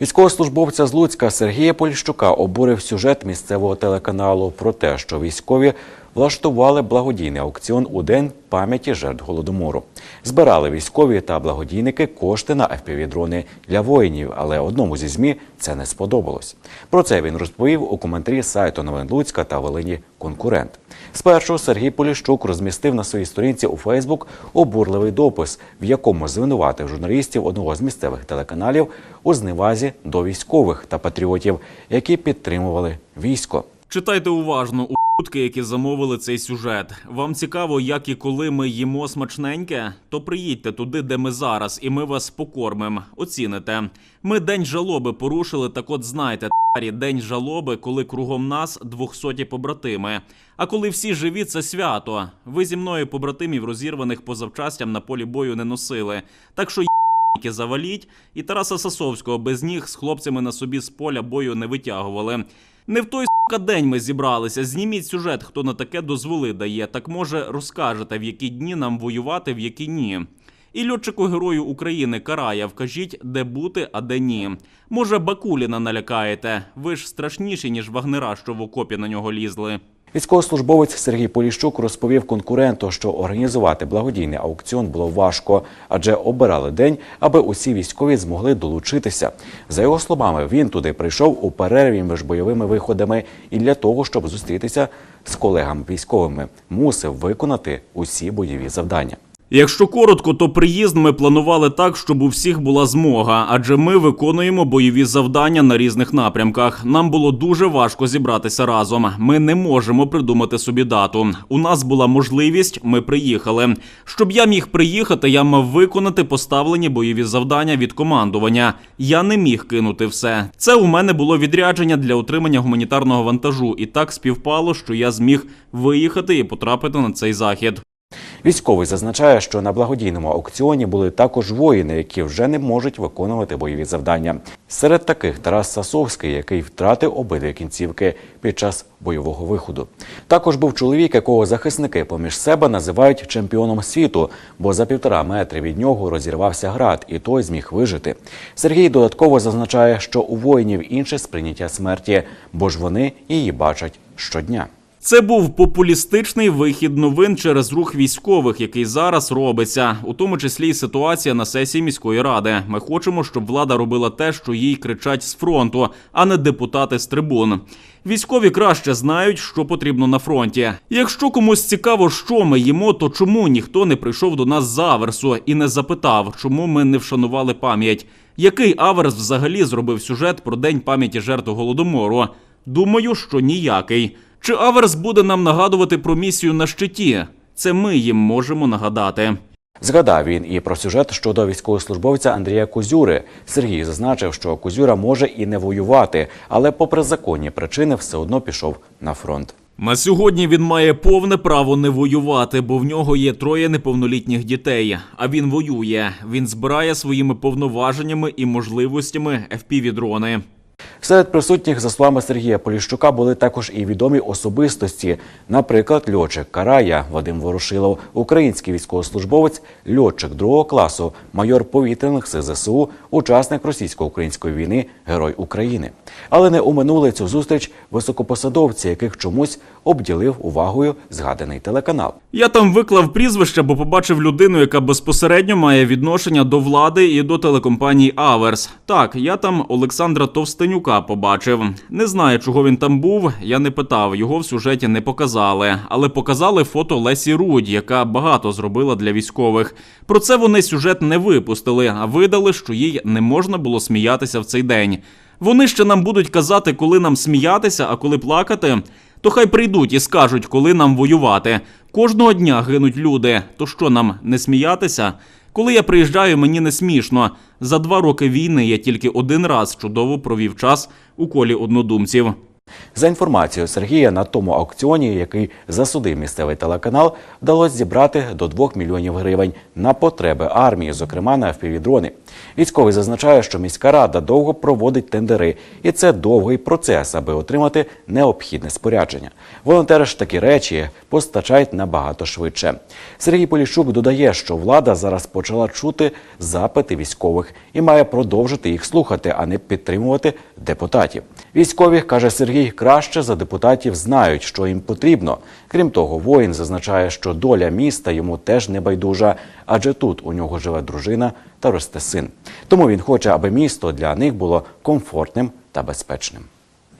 Військовослужбовця з Луцька Сергія Поліщука обурив сюжет місцевого телеканалу про те, що військові влаштували благодійний аукціон у день пам'яті жертв голодомору. Збирали військові та благодійники кошти на FPV-дрони для воїнів, але одному зі змі це не сподобалось. Про це він розповів у коментарі сайту новин Луцька та Волині Конкурент. Спершу Сергій Поліщук розмістив на своїй сторінці у Фейсбук обурливий допис, в якому звинуватив журналістів одного з місцевих телеканалів у зневазі до військових та патріотів, які підтримували військо. Читайте уважно у утки, які замовили цей сюжет. Вам цікаво, як і коли ми їмо смачненьке? То приїдьте туди, де ми зараз, і ми вас покормимо. Оціните. Ми день жалоби порушили. Так от знайте, тарі, день жалоби, коли кругом нас двохсоті побратими. А коли всі живі, це свято. Ви зі мною побратимів розірваних позавчастям на полі бою не носили. Так що ***ки заваліть, і Тараса Сасовського без ніг з хлопцями на собі з поля бою не витягували. Не в той день ми зібралися. Зніміть сюжет, хто на таке дозволи дає. Так може розкажете, в які дні нам воювати, в які ні. І льотчику герою України карає, вкажіть, де бути, а де ні. Може, Бакуліна налякаєте. Ви ж страшніші, ніж вагнера, що в окопі на нього лізли. Військовослужбовець Сергій Поліщук розповів конкуренту, що організувати благодійний аукціон було важко, адже обирали день, аби усі військові змогли долучитися. За його словами, він туди прийшов у перерві між бойовими виходами і для того, щоб зустрітися з колегами військовими, мусив виконати усі бойові завдання. Якщо коротко, то приїзд ми планували так, щоб у всіх була змога, адже ми виконуємо бойові завдання на різних напрямках. Нам було дуже важко зібратися разом. Ми не можемо придумати собі дату. У нас була можливість, ми приїхали. Щоб я міг приїхати, я мав виконати поставлені бойові завдання від командування. Я не міг кинути все. Це у мене було відрядження для отримання гуманітарного вантажу, і так співпало, що я зміг виїхати і потрапити на цей захід. Військовий зазначає, що на благодійному аукціоні були також воїни, які вже не можуть виконувати бойові завдання. Серед таких Тарас Сасовський, який втратив обидві кінцівки під час бойового виходу. Також був чоловік, якого захисники поміж себе називають чемпіоном світу, бо за півтора метри від нього розірвався град, і той зміг вижити. Сергій додатково зазначає, що у воїнів інше сприйняття смерті, бо ж вони її бачать щодня. Це був популістичний вихід новин через рух військових, який зараз робиться, у тому числі й ситуація на сесії міської ради. Ми хочемо, щоб влада робила те, що їй кричать з фронту, а не депутати з трибун. Військові краще знають, що потрібно на фронті. Якщо комусь цікаво, що ми їмо, то чому ніхто не прийшов до нас з аверсу і не запитав, чому ми не вшанували пам'ять? Який аверс взагалі зробив сюжет про день пам'яті жертв голодомору? Думаю, що ніякий. Чи Аверс буде нам нагадувати про місію на щиті? Це ми їм можемо нагадати. Згадав він і про сюжет щодо військовослужбовця Андрія Кузюри. Сергій зазначив, що Кузюра може і не воювати, але, попри законні причини, все одно пішов на фронт. На сьогодні він має повне право не воювати, бо в нього є троє неповнолітніх дітей. А він воює. Він збирає своїми повноваженнями і можливостями FPV-дрони. Серед присутніх, за словами Сергія Поліщука, були також і відомі особистості, наприклад, льотчик Карая Вадим Ворошилов, український військовослужбовець, льотчик другого класу, майор повітряних сил ЗСУ, учасник російсько-української війни, герой України. Але не уминули цю зустріч високопосадовці, яких чомусь обділив увагою згаданий телеканал. Я там виклав прізвище, бо побачив людину, яка безпосередньо має відношення до влади і до телекомпанії Аверс. Так, я там Олександра Товстенюка побачив. Не знаю, чого він там був. Я не питав, його в сюжеті не показали, але показали фото Лесі Рудь, яка багато зробила для військових. Про це вони сюжет не випустили, а видали, що їй не можна було сміятися в цей день. Вони ще нам будуть казати, коли нам сміятися, а коли плакати. То хай прийдуть і скажуть, коли нам воювати. Кожного дня гинуть люди. То що нам не сміятися? Коли я приїжджаю, мені не смішно. За два роки війни я тільки один раз чудово провів час у колі однодумців. За інформацією Сергія, на тому аукціоні, який засудив місцевий телеканал, вдалося зібрати до 2 мільйонів гривень на потреби армії, зокрема на FPV-дрони. Військовий зазначає, що міська рада довго проводить тендери, і це довгий процес, аби отримати необхідне спорядження. Волонтери ж такі речі постачають набагато швидше. Сергій Поліщук додає, що влада зараз почала чути запити військових і має продовжити їх слухати, а не підтримувати депутатів. Військові, каже Сергій, краще за депутатів знають, що їм потрібно. Крім того, воїн зазначає, що доля міста йому теж не байдужа, адже тут у нього живе дружина та росте син. Тому він хоче, аби місто для них було комфортним та безпечним.